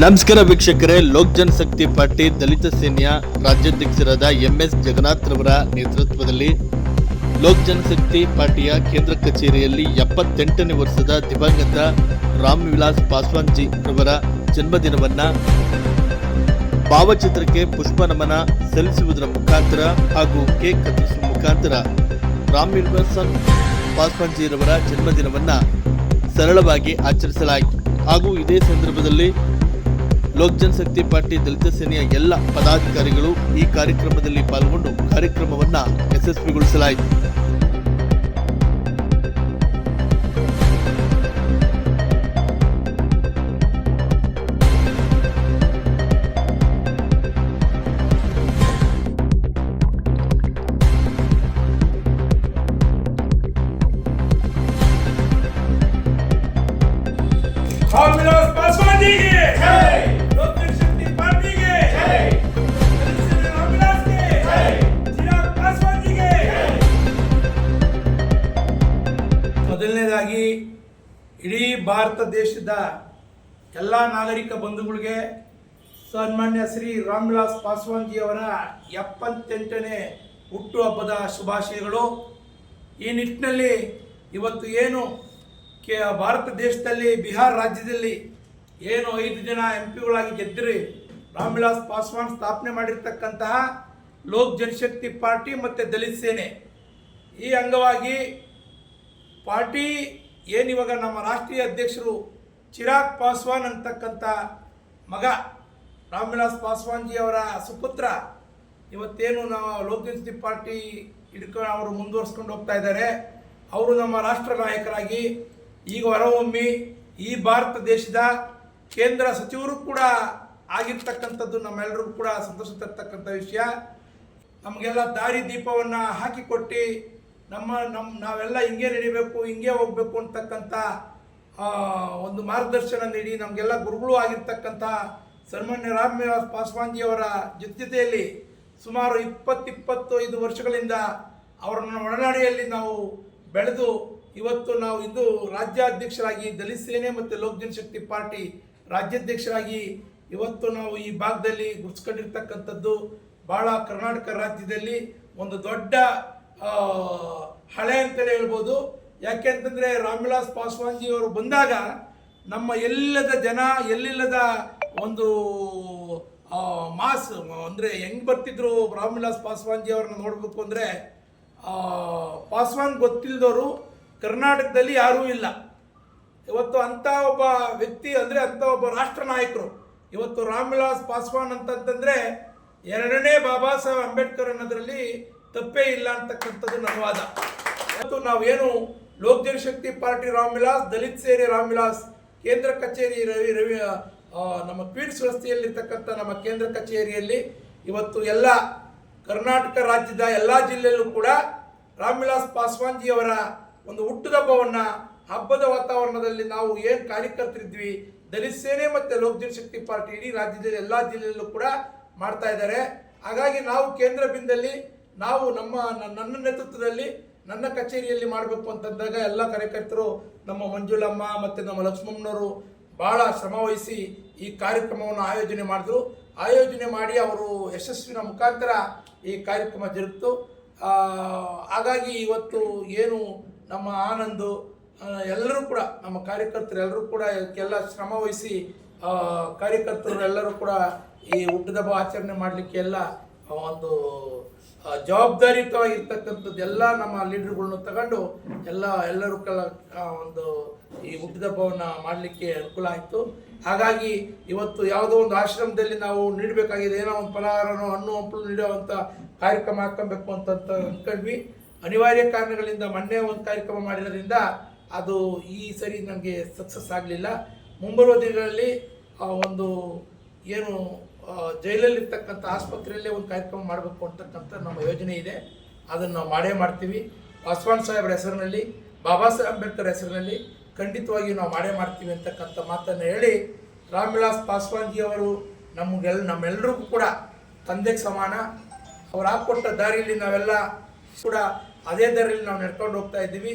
ನಮಸ್ಕಾರ ವೀಕ್ಷಕರೇ, ಲೋಕ್ ಜನಶಕ್ತಿ ಪಾರ್ಟಿ ದಲಿತ ಸೇನೆಯ ರಾಜ್ಯಾಧ್ಯಕ್ಷರಾದ ಎಂ ಎಸ್ ಜಗನ್ನಾಥ್ ರವರ ನೇತೃತ್ವದಲ್ಲಿ ಲೋಕ್ ಜನಶಕ್ತಿ ಪಾರ್ಟಿಯ ಕೇಂದ್ರ ಕಚೇರಿಯಲ್ಲಿ ಎಪ್ಪತ್ತೆಂಟನೇ ವರ್ಷದ ದಿವಂಗತ ರಾಮ್ ವಿಲಾಸ್ ಪಾಸ್ವಾನ್ ಜಿ ರವರ ಜನ್ಮದಿನವನ್ನ ಭಾವಚಿತ್ರಕ್ಕೆ ಪುಷ್ಪ ನಮನ ಸಲ್ಲಿಸುವುದರ ಮುಖಾಂತರ ಹಾಗೂ ಕೇಕ್ ಕತ್ತರಿಸುವ ಮುಖಾಂತರ ರಾಮ್ ವಿಲಾಸ್ ಪಾಸ್ವಾನ್ ಜಿ ರವರ ಜನ್ಮದಿನವನ್ನ ಸರಳವಾಗಿ ಆಚರಿಸಲಾಯಿತು. ಹಾಗೂ ಇದೇ ಸಂದರ್ಭದಲ್ಲಿ ಲೋಕ್ ಜನಶಕ್ತಿ ಪಾರ್ಟಿ ದಲಿತ ಸೇನೆಯ ಎಲ್ಲ ಪದಾಧಿಕಾರಿಗಳು ಈ ಕಾರ್ಯಕ್ರಮದಲ್ಲಿ ಪಾಲ್ಗೊಂಡು ಕಾರ್ಯಕ್ರಮವನ್ನು ಯಶಸ್ವಿಗೊಳಿಸಲಾಯಿತು. ಇಡೀ ಭಾರತ ದೇಶದ ಎಲ್ಲ ನಾಗರಿಕ ಬಂಧುಗಳಿಗೆ ಸನ್ಮಾನ್ಯ ಶ್ರೀ ರಾಮ್ವಿಲಾಸ್ ಅವರ ಎಪ್ಪತ್ತೆಂಟನೇ ಹುಟ್ಟುಹಬ್ಬದ ಶುಭಾಶಯಗಳು. ಈ ನಿಟ್ಟಿನಲ್ಲಿ ಇವತ್ತು ಏನು ಕೆ, ಭಾರತ ದೇಶದಲ್ಲಿ, ಬಿಹಾರ ರಾಜ್ಯದಲ್ಲಿ ಏನು ಐದು ಜನ ಎಂ ಪಿಗಳಾಗಿ ಗೆದ್ದಿರಿ, ರಾಮ್ವಿಲಾಸ್ ಪಾಸ್ವಾನ್ ಸ್ಥಾಪನೆ ಮಾಡಿರ್ತಕ್ಕಂತಹ ಲೋಕ್ ಜನಶಕ್ತಿ ಪಾರ್ಟಿ ಮತ್ತು ದಲಿತ ಸೇನೆ. ಈ ಅಂಗವಾಗಿ ಪಾರ್ಟಿ ಏನಿವಾಗ ನಮ್ಮ ರಾಷ್ಟ್ರೀಯ ಅಧ್ಯಕ್ಷರು ಚಿರಾಗ್ ಪಾಸ್ವಾನ್ ಅಂತಕ್ಕಂಥ ಮಗ ರಾಮ್ವಿಲಾಸ್ ಪಾಸ್ವಾನ್ಜಿ ಅವರ ಸುಪುತ್ರ, ಇವತ್ತೇನು ನಾವು ಲೋಕ್ ಜನಶಕ್ತಿ ಪಾರ್ಟಿ ಹಿಡ್ಕೊಂಡು ಅವರು ಮುಂದುವರ್ಸ್ಕೊಂಡು ಹೋಗ್ತಾ ಇದ್ದಾರೆ. ಅವರು ನಮ್ಮ ರಾಷ್ಟ್ರ ನಾಯಕರಾಗಿ ಈಗ ಹೊರಹೊಮ್ಮಿ ಈ ಭಾರತ ದೇಶದ ಕೇಂದ್ರ ಸಚಿವರು ಕೂಡ ಆಗಿರ್ತಕ್ಕಂಥದ್ದು ನಮ್ಮೆಲ್ಲರಿಗೂ ಕೂಡ ಸಂತೋಷ ತರ್ತಕ್ಕಂಥ ವಿಷಯ. ನಮಗೆಲ್ಲ ದಾರಿ ದೀಪವನ್ನು ಹಾಕಿಕೊಟ್ಟು ನಮ್ಮ ನಮ್ಮ ನಾವೆಲ್ಲ ಹಿಂಗೆ ನಡಿಬೇಕು, ಹಿಂಗೆ ಹೋಗ್ಬೇಕು ಅಂತಕ್ಕಂಥ ಒಂದು ಮಾರ್ಗದರ್ಶನ ನೀಡಿ ನಮಗೆಲ್ಲ ಗುರುಗಳು ಆಗಿರ್ತಕ್ಕಂಥ ಸನ್ಮಾನ್ಯ ರಾಮ್ ವಿಲಾಸ್ ಪಾಸ್ವಾನ್ಜಿಯವರ ಜೊತೆಯಲ್ಲಿ ಸುಮಾರು ಇಪ್ಪತ್ತಿಪ್ಪತ್ತೈದು ವರ್ಷಗಳಿಂದ ಅವರನ್ನು ಒಡನಾಡಿಯಲ್ಲಿ ನಾವು ಬೆಳೆದು ಇವತ್ತು ನಾವು ಇಂದು ರಾಜ್ಯಾಧ್ಯಕ್ಷರಾಗಿ ದಲಿತ ಸೇನೆ ಮತ್ತು ಲೋಕ್ ಜನಶಕ್ತಿ ಪಾರ್ಟಿ ರಾಜ್ಯಾಧ್ಯಕ್ಷರಾಗಿ ಇವತ್ತು ನಾವು ಈ ಭಾಗದಲ್ಲಿ ಗುರ್ಸ್ಕೊಂಡಿರ್ತಕ್ಕಂಥದ್ದು ಭಾಳ ಕರ್ನಾಟಕ ರಾಜ್ಯದಲ್ಲಿ ಒಂದು ದೊಡ್ಡ ಹಳೆ ಅಂತಲೇ ಹೇಳ್ಬೋದು. ಯಾಕೆ ಅಂತಂದರೆ ರಾಮ್ವಿಲಾಸ್ ಪಾಸ್ವಾನ್ ಜಿ ಅವರು ಬಂದಾಗ ನಮ್ಮ ಎಲ್ಲದ ಜನ, ಎಲ್ಲಿಲ್ಲದ ಒಂದು ಮಾಸ್, ಅಂದರೆ ಹೆಂಗೆ ಬರ್ತಿದ್ರು ರಾಮ್ವಿಲಾಸ್ ಪಾಸ್ವಾನ್ ಜಿ ಅವ್ರನ್ನ ನೋಡಬೇಕು ಅಂದರೆ ಪಾಸ್ವಾನ್ ಗೊತ್ತಿಲ್ಲದವರು ಕರ್ನಾಟಕದಲ್ಲಿ ಯಾರೂ ಇಲ್ಲ. ಇವತ್ತು ಅಂಥ ಒಬ್ಬ ವ್ಯಕ್ತಿ, ಅಂದರೆ ಅಂಥ ಒಬ್ಬ ರಾಷ್ಟ್ರ ನಾಯಕರು, ಇವತ್ತು ರಾಮ್ವಿಲಾಸ್ ಪಾಸ್ವಾನ್ ಅಂತಂತಂದರೆ ಎರಡನೇ ಬಾಬಾ ಸಾಹೇಬ್ ಅಂಬೇಡ್ಕರ್ ಅನ್ನೋದ್ರಲ್ಲಿ ತಪ್ಪೇ ಇಲ್ಲ ಅಂತಕ್ಕಂಥದ್ದು ನನ್ನ ವಾದ. ಇವತ್ತು ನಾವೇನು ಲೋಕ್ ಜನಶಕ್ತಿ ಪಾರ್ಟಿ ರಾಮ್ವಿಲಾಸ್, ದಲಿತ ಸೇರಿ ರಾಮ್ವಿಲಾಸ್, ಕೇಂದ್ರ ಕಚೇರಿ ರವಿ ರವಿ ನಮ್ಮ ಕ್ವೀನ್ಸ್ ರಸ್ತೆಯಲ್ಲಿರ್ತಕ್ಕಂಥ ನಮ್ಮ ಕೇಂದ್ರ ಕಚೇರಿಯಲ್ಲಿ ಇವತ್ತು ಎಲ್ಲ ಕರ್ನಾಟಕ ರಾಜ್ಯದ ಎಲ್ಲ ಜಿಲ್ಲೆಯಲ್ಲೂ ಕೂಡ ರಾಮ್ವಿಲಾಸ್ ಪಾಸ್ವಾನ್ ಜಿ ಅವರ ಒಂದು ಹುಟ್ಟುಹಬ್ಬವನ್ನು ಹಬ್ಬದ ವಾತಾವರಣದಲ್ಲಿ ನಾವು ಏನು ಕಾರ್ಯಕರ್ತರಿದ್ವಿ, ದಲಿತ ಸೇನೆ ಮತ್ತು ಲೋಕ್ ಜನಶಕ್ತಿ ಪಾರ್ಟಿ ಇಡೀ ರಾಜ್ಯದ ಎಲ್ಲ ಜಿಲ್ಲೆಯಲ್ಲೂ ಕೂಡ ಮಾಡ್ತಾ ಇದ್ದಾರೆ. ಹಾಗಾಗಿ ನಾವು ಕೇಂದ್ರ ಬಿಂದಲ್ಲಿ ನಾವು ನಮ್ಮ ನನ್ನ ನೇತೃತ್ವದಲ್ಲಿ, ನನ್ನ ಕಚೇರಿಯಲ್ಲಿ ಮಾಡಬೇಕು ಅಂತಂದಾಗ ಎಲ್ಲ ಕಾರ್ಯಕರ್ತರು, ನಮ್ಮ ಮಂಜುಳಮ್ಮ ಮತ್ತು ನಮ್ಮ ಲಕ್ಷ್ಮಮ್ಮನವರು ಭಾಳ ಶ್ರಮವಹಿಸಿ ಈ ಕಾರ್ಯಕ್ರಮವನ್ನು ಆಯೋಜನೆ ಮಾಡಿದ್ರು. ಆಯೋಜನೆ ಮಾಡಿ ಅವರು ಯಶಸ್ವಿನ ಮುಖಾಂತರ ಈ ಕಾರ್ಯಕ್ರಮ ಜರುಗಿತು. ಹಾಗಾಗಿ ಇವತ್ತು ಏನು ನಮ್ಮ ಆನಂದು ಎಲ್ಲರೂ ಕೂಡ, ನಮ್ಮ ಕಾರ್ಯಕರ್ತರು ಎಲ್ಲರೂ ಕೂಡ ಎಲ್ಲ ಶ್ರಮವಹಿಸಿ ಕಾರ್ಯಕರ್ತರು ಎಲ್ಲರೂ ಕೂಡ ಈ ಹುಟ್ಟದಬ್ಬ ಆಚರಣೆ ಮಾಡಲಿಕ್ಕೆ ಎಲ್ಲ ಒಂದು ಆ, ಜವಾಬ್ದಾರಿಯುತವಾಗಿರ್ತಕ್ಕಂಥದ್ದು ಎಲ್ಲ ನಮ್ಮ ಲೀಡರ್ಗಳನ್ನ ತಗೊಂಡು ಎಲ್ಲ ಎಲ್ಲರೂ ಕಲ ಒಂದು ಈ ಹುಟ್ಟಿದಬ್ಬವನ್ನು ಮಾಡಲಿಕ್ಕೆ ಅನುಕೂಲ ಆಯಿತು. ಹಾಗಾಗಿ ಇವತ್ತು ಯಾವುದೋ ಒಂದು ಆಶ್ರಮದಲ್ಲಿ ನಾವು ನೀಡಬೇಕಾಗಿದೆ ಏನೋ ಒಂದು ಫಲಹಾರನೋ ಹಣ್ಣು ಹಂಪಲು ನೀಡುವಂಥ ಕಾರ್ಯಕ್ರಮ ಹಾಕೊಬೇಕು ಅಂತ ಅಂದ್ಕೊಂಡ್ವಿ ಅನಿವಾರ್ಯ ಕಾರಣಗಳಿಂದ ಮೊನ್ನೆ ಒಂದು ಕಾರ್ಯಕ್ರಮ ಮಾಡಿರೋದ್ರಿಂದ ಅದು ಈ ಸರಿ ನನಗೆ ಸಕ್ಸಸ್ ಆಗಲಿಲ್ಲ. ಮುಂಬರುವ ದಿನಗಳಲ್ಲಿ ಒಂದು ಏನು ಜೈಲಲ್ಲಿರ್ತಕ್ಕಂಥ ಆಸ್ಪತ್ರೆಯಲ್ಲೇ ಒಂದು ಕಾರ್ಯಕ್ರಮ ಮಾಡಬೇಕು ಅಂತಕ್ಕಂಥ ನಮ್ಮ ಯೋಜನೆ ಇದೆ. ಅದನ್ನು ನಾವು ಮಾಡೇ ಮಾಡ್ತೀವಿ. ಪಾಸ್ವಾನ್ ಸಾಹೇಬ್ರ ಹೆಸರಿನಲ್ಲಿ, ಬಾಬಾ ಸಾಹೇಬ್ ಅಂಬೇಡ್ಕರ್ ಹೆಸರಿನಲ್ಲಿ ಖಂಡಿತವಾಗಿಯೂ ನಾವು ಮಾಡೇ ಮಾಡ್ತೀವಿ ಅಂತಕ್ಕಂಥ ಮಾತನ್ನು ಹೇಳಿ ರಾಮ್ವಿಲಾಸ್ ಪಾಸ್ವಾನ್ಜಿ ಅವರು ನಮಗೆಲ್ಲ ನಮ್ಮೆಲ್ಲರಿಗೂ ಕೂಡ ತಂದೆಗೆ ಸಮಾನ. ಅವ್ರು ಹಾಕ್ಕೊಟ್ಟ ದಾರಿಯಲ್ಲಿ ನಾವೆಲ್ಲ ಕೂಡ ಅದೇ ದಾರಿಯಲ್ಲಿ ನಾವು ನಡ್ಕೊಂಡು ಹೋಗ್ತಾ ಇದ್ದೀವಿ.